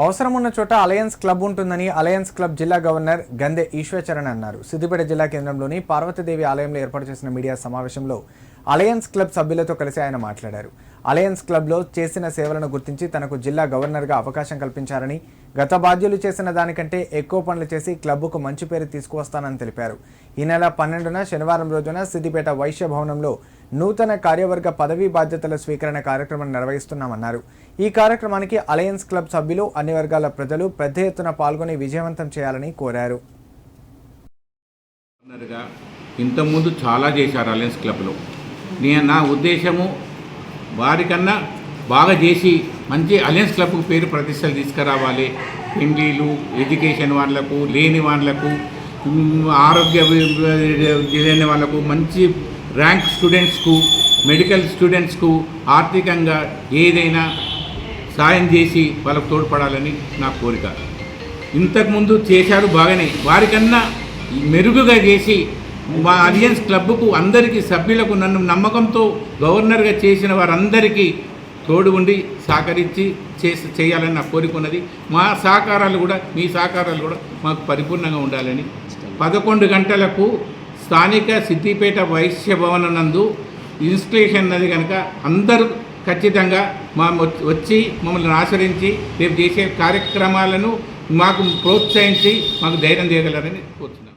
అవసరం ఉన్న చోట అలయన్స్ క్లబ్ ఉంటుందని అలయన్స్ క్లబ్ జిల్లా గవర్నర్ గందే ఈశ్వరచరణ్ అన్నారు. సిద్దిపేట జిల్లా కేంద్రంలోని పార్వతీదేవి ఆలయంలో ఏర్పాటు చేసిన మీడియా సమావేశంలో అలయన్స్ క్లబ్ సభ్యులతో కలిసి ఆయన మాట్లాడారు. అలయన్స్ క్లబ్లో చేసిన సేవలను గుర్తించి తనకు జిల్లా గవర్నర్గా అవకాశం కల్పించారని గత బాధ్యులు చేసిన దానికంటే ఎక్కువ పనులు చేసి క్లబ్కు మంచి పేరు తీసుకువస్తానని తెలిపారు. ఈ నెల పన్నెండున శనివారం రోజున సిద్దిపేట వైశ్య భవనంలో నూతన కార్యవర్గ పదవీ బాధ్యతల స్వీకరణ కార్యక్రమం నిర్వహిస్తున్నామన్నారు. ఈ కార్యక్రమానికి అలయన్స్ క్లబ్ సభ్యులు అన్ని వర్గాల ప్రజలు పెద్ద ఎత్తున పాల్గొని విజయవంతం చేయాలని కోరారు. ఇంతకుముందు చాలా చేశారు అలయన్స్ క్లబ్లో నేను నా ఉద్దేశము వారికన్నా బాగా చేసి మంచి అలయన్స్ క్లబ్కు పేరు ప్రతిష్టలు తీసుకురావాలి. పెండ్లీలు ఎడ్యుకేషన్ వాళ్ళకు లేని వాళ్ళకు ఆరోగ్య లేని వాళ్ళకు మంచి ర్యాంక్ స్టూడెంట్స్కు మెడికల్ స్టూడెంట్స్కు ఆర్థికంగా ఏదైనా సాయం చేసి వాళ్ళకు తోడ్పడాలని నా కోరిక. ఇంతకుముందు చేశారు బాగానే. వారికన్నా మెరుగుగా చేసి మా అలియన్స్ క్లబ్కు అందరికీ సభ్యులకు నన్ను నమ్మకంతో గవర్నర్గా చేసిన వారందరికీ తోడు ఉండి సహకరించి చేసి చేయాలని నా కోరిక ఉన్నది. మా సహకారాలు కూడా మీ సహకారాలు కూడా మాకు పరిపూర్ణంగా ఉండాలని. పదకొండు గంటలకు స్థానిక సిద్దిపేట వైశ్య భవనం నందు ఇన్స్టిట్యూషన్ అది కనుక అందరూ ఖచ్చితంగా మా వచ్చి మమ్మల్ని ఆచరించి రేపు చేసే కార్యక్రమాలను మాకు ప్రోత్సహించి మాకు ధైర్యం చేయగలరని కోరుతున్నాను